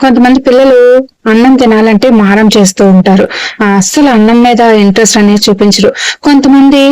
కొంతమంది పిల్లలు అన్నం తినాలంటే మారం చేస్తూ ఉంటారు. ఆ, అస్సలు అన్నం మీద ఇంట్రెస్ట్ అనేది చూపించరు. కొంతమంది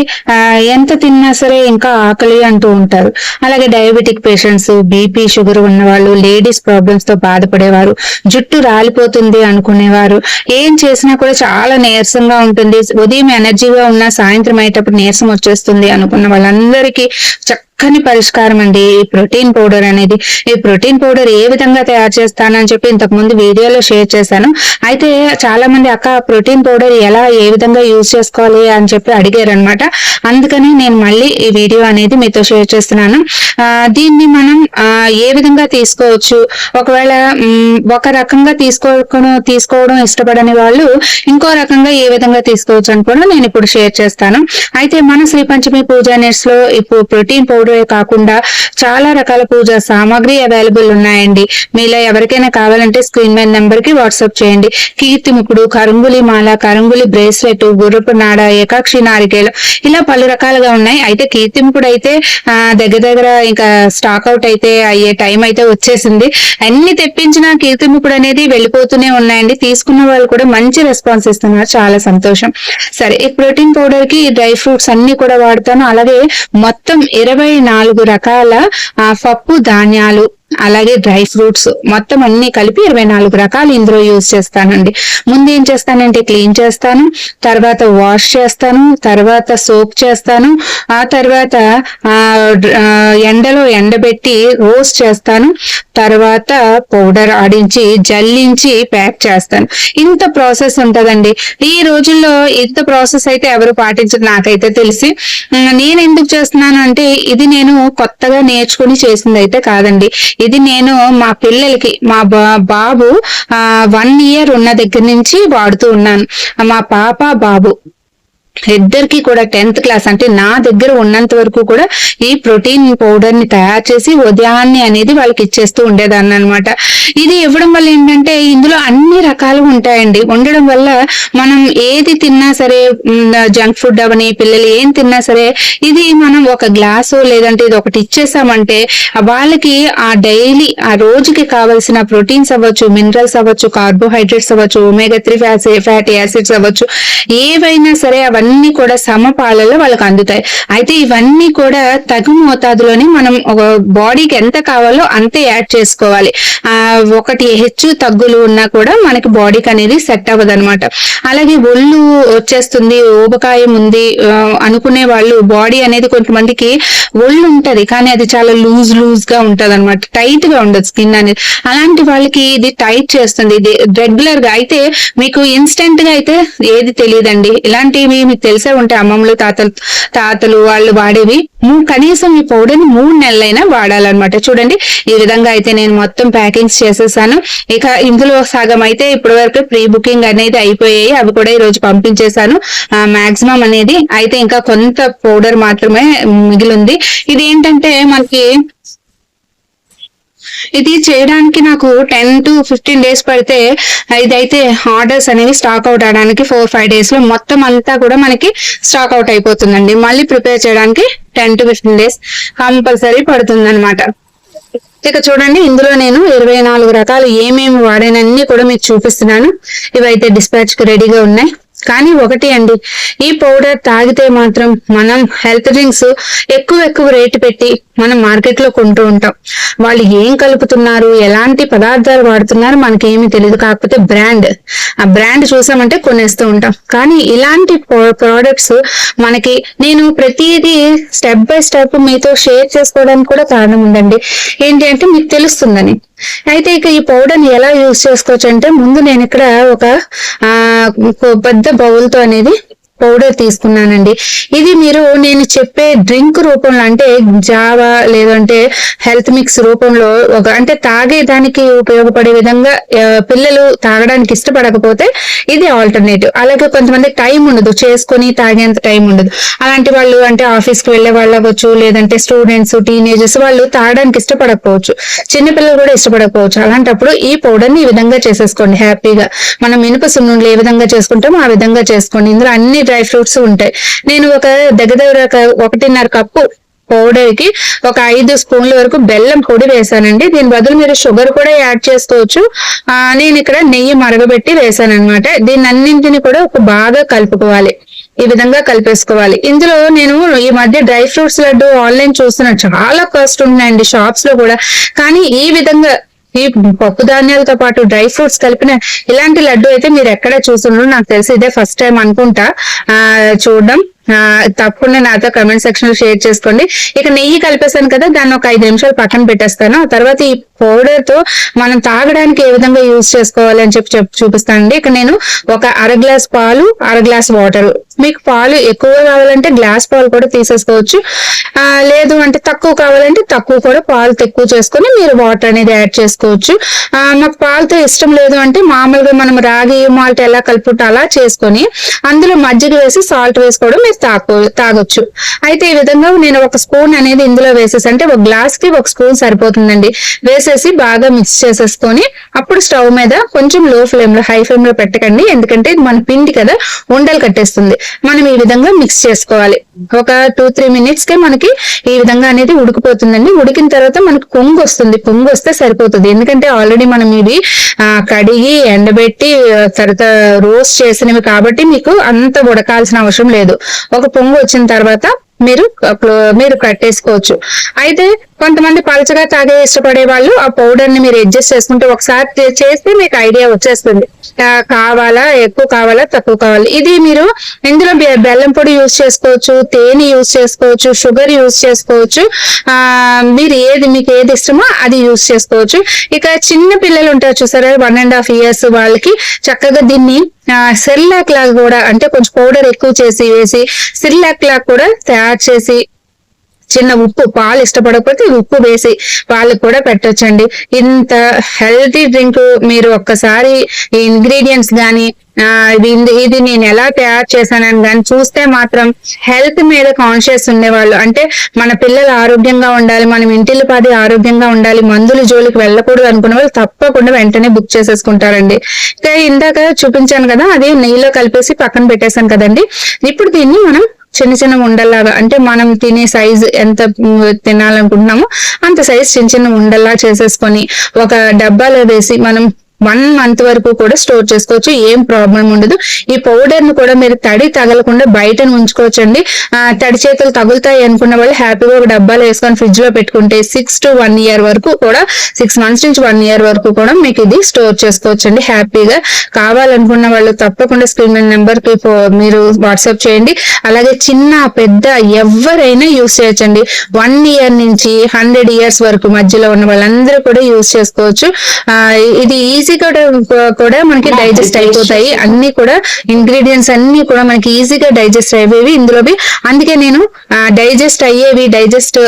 ఎంత తిన్నా సరే ఇంకా ఆకలి అంటూ ఉంటారు. అలాగే డయాబెటిక్ పేషెంట్స్ బీపీ షుగర్ ఉన్న వాళ్ళు లేడీస్ ప్రాబ్లమ్స్తో బాధపడేవారు జుట్టు రాలిపోతుంది అనుకునేవారు. ఏం చేసినా కూడా చాలా నీరసంగా ఉంటుంది. ఉదయం ఎనర్జీగా ఉన్న సాయంత్రం అయ్యేటప్పుడు నీరసం వచ్చేస్తుంది అనుకున్న వాళ్ళందరికీ చక్కని పరిష్కారం అండి. ఈ ప్రోటీన్ పౌడర్ అనేది. ఈ ప్రోటీన్ పౌడర్ ఏ విధంగా తయారు చేస్తానని చెప్పి ఇంతకు ముందు వీడియోలో షేర్ చేస్తాను చేశాను. అయితే చాలా మంది అక్క ప్రోటీన్ పౌడర్ ఎలా ఏ విధంగా యూజ్ చేసుకోవాలి? అని చెప్పి అడిగారు అనమాట అందుకని నేను మళ్ళీ ఈ వీడియో అనేది మీతో షేర్ చేస్తున్నాను. దీన్ని మనం ఏ విధంగా తీసుకోవచ్చు? ఒకవేళ ఒక రకంగా తీసుకోవడం తీసుకోవడం ఇష్టపడని వాళ్ళు ఇంకో రకంగా ఏ విధంగా తీసుకోవచ్చు అని కూడా నేను ఇప్పుడు షేర్ చేస్తాను. అయితే మన శ్రీ పంచమి పూజా నెట్స్లో ఇప్పుడు ప్రోటీన్ పౌడర్ కాకుండా చాలా రకాల పూజా సామాగ్రి అవైలబుల్ ఉన్నాయండి. మీలో ఎవరికైనా కావాలంటే స్క్రీన్ మీద నెంబర్కి వాట్సాప్ చేయండి. కీర్తి ముకుడు కరంగులి మాల కరంగులి బ్రేస్లెట్ గుర్రపు నాడ ఏకాక్షి నారికేలు ఇలా పలు రకాలుగా ఉన్నాయి. అయితే కీర్తి ముకుడు అయితే ఆ, దగ్గర దగ్గర ఇంకా స్టాక్ అవుట్ అయితే అయ్యే టైం అయితే వచ్చేసింది. అన్ని తెప్పించిన కీర్తి ముకుడు అనేది వెళ్ళిపోతూనే ఉన్నాయండి. తీసుకున్న వాళ్ళు కూడా మంచి రెస్పాన్స్ ఇస్తున్నారు. చాలా సంతోషం. సరే ఈ ప్రోటీన్ పౌడర్కి డ్రై ఫ్రూట్స్ అన్ని కూడా వాడతాను. అలాగే మొత్తం ఇరవై నాలుగు రకాల పప్పు ధాన్యాలు అలాగే డ్రై ఫ్రూట్స్ మొత్తం అన్ని కలిపి ఇరవై నాలుగు రకాలు ఇందులో యూజ్ చేస్తానండి. ముందు ఏం చేస్తానంటే క్లీన్ చేస్తాను తర్వాత వాష్ చేస్తాను తర్వాత సోప్ చేస్తాను ఆ తర్వాత ఎండలో ఎండబెట్టి రోస్ట్ చేస్తాను. తర్వాత పౌడర్ ఆడించి జల్లించి ప్యాక్ చేస్తాను. ఇంత ప్రాసెస్ ఉంటుందండి. ఈ రోజుల్లో ఇంత ప్రాసెస్ అయితే ఎవరు పాటించరు నాకైతే తెలిసి. నేను ఎందుకు చేస్తున్నాను అంటే ఇది నేను కొత్తగా నేర్చుకుని చేసింది అయితే కాదండి. ఇది నేను మా పిల్లలకి మా బా- బాబు వన్ ఇయర్ ఉన్న దగ్గర నుంచి వాడుతూ ఉన్నాను. మా పాప బాబు. ఇద్దరికి కూడా టెన్త్ క్లాస్ అంటే నా దగ్గర ఉన్నంత వరకు కూడా ఈ ప్రోటీన్ పౌడర్ని తయారు చేసి ఉదయాన్నే అనేది వాళ్ళకి ఇచ్చేస్తూ ఉండేదాన్ని అనమాట ఇది ఇవ్వడం వల్ల ఏంటంటే ఇందులో అన్ని రకాలు ఉంటాయండి. ఉండడం వల్ల మనం ఏది తిన్నా సరే జంక్ ఫుడ్ అవని పిల్లలు ఏం తిన్నా సరే ఇది మనం ఒక గ్లాసు లేదంటే ఇది ఒకటి ఇచ్చేసామంటే వాళ్ళకి ఆ డైలీ ఆ రోజుకి కావలసిన ప్రోటీన్స్ అవ్వచ్చు మినరల్స్ అవ్వచ్చు కార్బోహైడ్రేట్స్ అవ్వచ్చు ఒమేగా త్రీ ఫ్యాటీ యాసిడ్స్ అవ్వచ్చు ఏవైనా సరే అవన్నీ అన్ని కూడా సమపాలలో వాళ్ళకి అందుతాయి. అయితే ఇవన్నీ కూడా తగు మోతాదులోనే మనం ఒక బాడీకి ఎంత కావాలో అంతే యాడ్ చేసుకోవాలి. ఆ ఒకటి హెచ్చు తగ్గులు ఉన్నా కూడా మనకి బాడీకి అనేది సెట్ అవ్వదు అనమాట అలాగే ఒళ్ళు వచ్చేస్తుంది ఊబకాయం ఉంది అనుకునే వాళ్ళు బాడీ అనేది కొంతమందికి ఒళ్ళు ఉంటది కానీ అది చాలా లూజ్ లూజ్గా ఉంటది అనమాట టైట్గా ఉండదు స్కిన్ అనేది. అలాంటి వాళ్ళకి ఇది టైట్ చేస్తుంది. ఇది రెగ్యులర్గా. అయితే మీకు ఇన్స్టెంట్గా అయితే ఏది తెలియదండి. ఇలాంటివి మీకు తెలిసే ఉంటాయి అమ్మమ్మలు తాతలు తాతలు వాళ్ళు వాడేవి. కనీసం ఈ పౌడర్ని మూడు నెలలైనా వాడాలన్నమాట. చూడండి ఈ విధంగా అయితే నేను మొత్తం ప్యాకింగ్స్ చేసేసాను. ఇక ఇందులో సగం అయితే ఇప్పటి వరకు ప్రీ బుకింగ్ అనేది అయిపోయాయి. అవి కూడా ఈ రోజు పంపించేశాను మాక్సిమం అనేది. అయితే ఇంకా కొంత పౌడర్ మాత్రమే మిగిలింది. ఇది ఏంటంటే మనకి ఇది చేయడానికి నాకు టెన్ టు ఫిఫ్టీన్ డేస్ పడితే ఇదైతే ఆర్డర్స్ అనేవి స్టాక్ అవుట్ అవడానికి ఫోర్ ఫైవ్ డేస్లో మొత్తం అంతా కూడా మనకి స్టాక్ అవుట్ అయిపోతుందండి. మళ్ళీ ప్రిపేర్ చేయడానికి ten to fifteen days compulsory పడుతుంది అనమాట ఇక చూడండి ఇందులో నేను ఇరవై నాలుగు రకాలు ఏమేమి వాడానన్నీ కూడా మీకు చూపిస్తున్నాను. ఇవైతే డిస్పాచ్కి రెడీగా ఉన్నాయి. కానీ ఒకటి అండి ఈ పౌడర్ తాగితే మాత్రం మనం హెల్త్ డ్రింక్స్ ఎక్కువ ఎక్కువ రేటు పెట్టి మనం మార్కెట్లో కొంటూ ఉంటాం. వాళ్ళు ఏం కలుపుతున్నారు ఎలాంటి పదార్థాలు వాడుతున్నారు మనకేమీ తెలియదు కాకపోతే బ్రాండ్ ఆ బ్రాండ్ చూసామంటే కొనేస్తూ ఉంటాం. కానీ ఇలాంటి ప్రోడక్ట్స్ మనకి నేను ప్రతిదీ స్టెప్ బై స్టెప్ మీతో షేర్ చేసుకోవడానికి కూడా కారణం ఉందండి. ఏంటి అంటే మీకు తెలుస్తుందని. అయితే ఇక ఈ పౌడర్ని ఎలా యూజ్ చేసుకోవచ్చు అంటే ముందు నేను ఇక్కడ ఒక ఆ పెద్ద బౌల్తో అనేది పౌడర్ తీసుకున్నానండి. ఇది మీరు నేను చెప్పే డ్రింక్ రూపంలో అంటే జావా లేదంటే హెల్త్ మిక్స్ రూపంలో ఒక అంటే తాగే దానికి ఉపయోగపడే విధంగా పిల్లలు తాగడానికి ఇష్టపడకపోతే ఇది ఆల్టర్నేటివ్ అలాగే కొంతమంది టైం ఉండదు చేసుకొని తాగేంత టైం ఉండదు. అలాంటి వాళ్ళు అంటే ఆఫీస్కి వెళ్ళే వాళ్ళు అవ్వచ్చు లేదంటే స్టూడెంట్స్ టీనేజర్స్ వాళ్ళు తాగడానికి ఇష్టపడకపోవచ్చు. చిన్నపిల్లలు కూడా ఇష్టపడకపోవచ్చు. అలాంటప్పుడు ఈ పౌడర్ని ఈ విధంగా చేసేసుకోండి. హ్యాపీగా మనం మినప సున్నుండలు ఏ విధంగా చేసుకుంటామో ఆ విధంగా చేసుకోండి. ఇందులో అన్ని డ్రై ఫ్రూట్స్ ఉంటాయి. నేను ఒక దగ్గర దగ్గర ఒకటిన్నర కప్పు పౌడర్కి ఒక ఐదు స్పూన్ల వరకు బెల్లం పొడి వేసానండి. దీని బదులు మీరు షుగర్ కూడా యాడ్ చేసుకోవచ్చు. నేను ఇక్కడ నెయ్యి మరగబెట్టి వేసాను అనమాట దీన్ని అన్నింటిని కూడా ఒక బాగా కలుపుకోవాలి. ఈ విధంగా కలిపేసుకోవాలి. ఇందులో నేను ఈ మధ్య డ్రై ఫ్రూట్స్ లడ్డు ఆన్లైన్ చూస్తున్నా. చాలా కాస్ట్ ఉన్నాయండి షాప్స్లో కూడా. కానీ ఈ విధంగా ఈ పప్పు ధాన్యాలతో పాటు డ్రై ఫ్రూట్స్ కలిపిన ఇలాంటి లడ్డు అయితే మీరు ఎక్కడ చూస్తున్నారు నాకు తెలిసి ఇదే ఫస్ట్ టైం అనుకుంటా. ఆ చూడడం. తప్పకుండా నాతో కమెంట్ సెక్షన్లో షేర్ చేసుకోండి. ఇక నెయ్యి కలిపేసాను కదా దాన్ని ఒక ఐదు నిమిషాలు పక్కన పెట్టేస్తాను. ఆ తర్వాత ఈ పౌడర్తో మనం తాగడానికి ఏ విధంగా యూజ్ చేసుకోవాలి అని చెప్పి చెప్ చూపిస్తానండి ఇక నేను ఒక అర గ్లాస్ పాలు అర గ్లాస్ వాటర్ మీకు పాలు ఎక్కువ కావాలంటే గ్లాస్ పాలు కూడా తీసేసుకోవచ్చు. ఆ, లేదు అంటే తక్కువ కావాలంటే తక్కువ కూడా పాలు తక్కువ చేసుకొని మీరు వాటర్ అనేది యాడ్ చేసుకోవచ్చు. ఆ, నాకు పాలతో ఇష్టం లేదు అంటే మామూలుగా మనం రాగి మాల్ట్ ఎలా కలుపుకుంటే అలా చేసుకొని అందులో మజ్జిగ వేసి సాల్ట్ వేసుకోవడం మీరు తాకు తాగొచ్చు. అయితే ఈ విధంగా నేను ఒక స్పూన్ అనేది ఇందులో వేసేసి అంటే ఒక గ్లాస్కి ఒక స్పూన్ సరిపోతుందండి. వేసేసి బాగా మిక్స్ చేసేసుకొని అప్పుడు స్టవ్ మీద కొంచెం లో ఫ్లేమ్లో హై ఫ్లేమ్లో పెట్టకండి. ఎందుకంటే ఇది మన పిండి కదా ఉండలు కట్టేస్తుంది. మనం ఈ విధంగా మిక్స్ చేసుకోవాలి. ఒక టూ త్రీ మినిట్స్ కే మనకి ఈ విధంగా అనేది ఉడికిపోతుందండి. ఉడికిన తర్వాత మనకి పొంగు వస్తుంది. పొంగు వస్తే సరిపోతుంది. ఎందుకంటే ఆల్రెడీ మనం ఇవి కడిగి ఎండబెట్టి తర్వాత రోస్ట్ చేసినవి కాబట్టి మీకు అంత ఉడకాల్సిన అవసరం లేదు. ఒక పొంగు వచ్చిన తర్వాత మీరు మీరు కట్టేసుకోవచ్చు అయితే కొంతమంది పలచగా తాగే ఇష్టపడే వాళ్ళు ఆ పౌడర్ని మీరు అడ్జస్ట్ చేసుకుంటే ఒకసారి చేస్తే మీకు ఐడియా వచ్చేస్తుంది. కావాలా ఎక్కువ కావాలా తక్కువ కావాలి. ఇది మీరు ఇందులో బెల్లం పొడి యూజ్ చేసుకోవచ్చు తేనె యూజ్ చేసుకోవచ్చు షుగర్ యూజ్ చేసుకోవచ్చు. ఆ మీరు ఏది మీకు ఏది ఇష్టమో అది యూజ్ చేసుకోవచ్చు. ఇక చిన్న పిల్లలు ఉంటారు చూసారా వన్ అండ్ హాఫ్ ఇయర్స్ వాళ్ళకి చక్కగా దీన్ని సెర్లాక్ లాగా కూడా అంటే కొంచెం పౌడర్ ఎక్కువ చేసి వేసి సిర్లాక్ లాగా కూడా తయారు చేసి చిన్న ఉప్పు పాలు ఇష్టపడకపోతే ఉప్పు వేసి వాళ్ళకి కూడా పెట్టొచ్చండి. ఇంత హెల్తీ డ్రింక్ మీరు ఒక్కసారి ఈ ఇంగ్రీడియంట్స్ కానీ ఆ, ఇది ఇది నేను ఎలా తయారు చేశానని కానీ చూస్తే మాత్రం హెల్త్ మీద కాన్షియస్ ఉండేవాళ్ళు. అంటే మన పిల్లలు ఆరోగ్యంగా ఉండాలి మనం ఇంటిల్లి పాది ఆరోగ్యంగా ఉండాలి మందులు జోలికి వెళ్ళకూడదు అనుకున్న వాళ్ళు తప్పకుండా వెంటనే బుక్ చేసేసుకుంటారండి. ఇక ఇందాక చూపించాను కదా అది నెయ్యిలో కలిపేసి పక్కన పెట్టేశాను కదండి. ఇప్పుడు దీన్ని మనం చిన్న చిన్న ఉండల్లాగా అంటే మనం తినే సైజ్ ఎంత తినాలనుకుంటున్నామో అంత సైజ్ చిన్న చిన్న ఉండల్లా చేసేసుకొని ఒక డబ్బాలో వేసి మనం వన్ మంత్ వరకు కూడా స్టోర్ చేసుకోవచ్చు. ఏం ప్రాబ్లం ఉండదు. ఈ పౌడర్ను కూడా మీరు తడి తగలకుండా బయట ఉంచుకోవచ్చండి. ఆ, తడి చేతులు తగులుతాయి అనుకున్న వాళ్ళు హ్యాపీగా ఒక డబ్బాలో వేసుకొని ఫ్రిడ్జ్లో పెట్టుకుంటే సిక్స్ టు వన్ ఇయర్ వరకు కూడా సిక్స్ మంత్స్ నుంచి వన్ ఇయర్ వరకు కూడా మీకు ఇది స్టోర్ చేసుకోవచ్చండి. హ్యాపీగా కావాలనుకున్న వాళ్ళు తప్పకుండా స్క్రీన్ నెంబర్కి మీరు వాట్సాప్ చేయండి. అలాగే చిన్న పెద్ద ఎవరైనా యూస్ చేయొచ్చండి. వన్ ఇయర్ నుంచి హండ్రెడ్ ఇయర్స్ వరకు మధ్యలో ఉన్న వాళ్ళందరూ కూడా యూస్ చేసుకోవచ్చు. ఇది ఇది ఈజీగా కూడా మనకి డైజెస్ట్ అయిపోతాయి. అన్ని కూడా ఇంగ్రీడియంట్స్ అన్ని కూడా మనకి ఈజీగా డైజెస్ట్ అయ్యేవి ఇందులోవి. అందుకే నేను డైజెస్ట్ అయ్యేవి డైజెస్ట్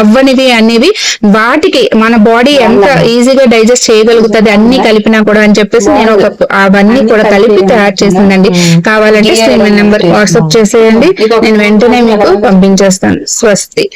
అవ్వనివి అనేవి వాటికి మన బాడీ ఎంత ఈజీగా డైజెస్ట్ చేయగలుగుతుంది అన్ని కలిపినా కూడా అని చెప్పేసి నేను ఒక అవన్నీ కూడా కలిపి తయారు చేసిందండి కావాలంటే స్క్రీన్ నెంబర్ వాట్సాప్ చేసేయండి. నేను వెంటనే మీకు పంపించేస్తాను. స్వస్తి.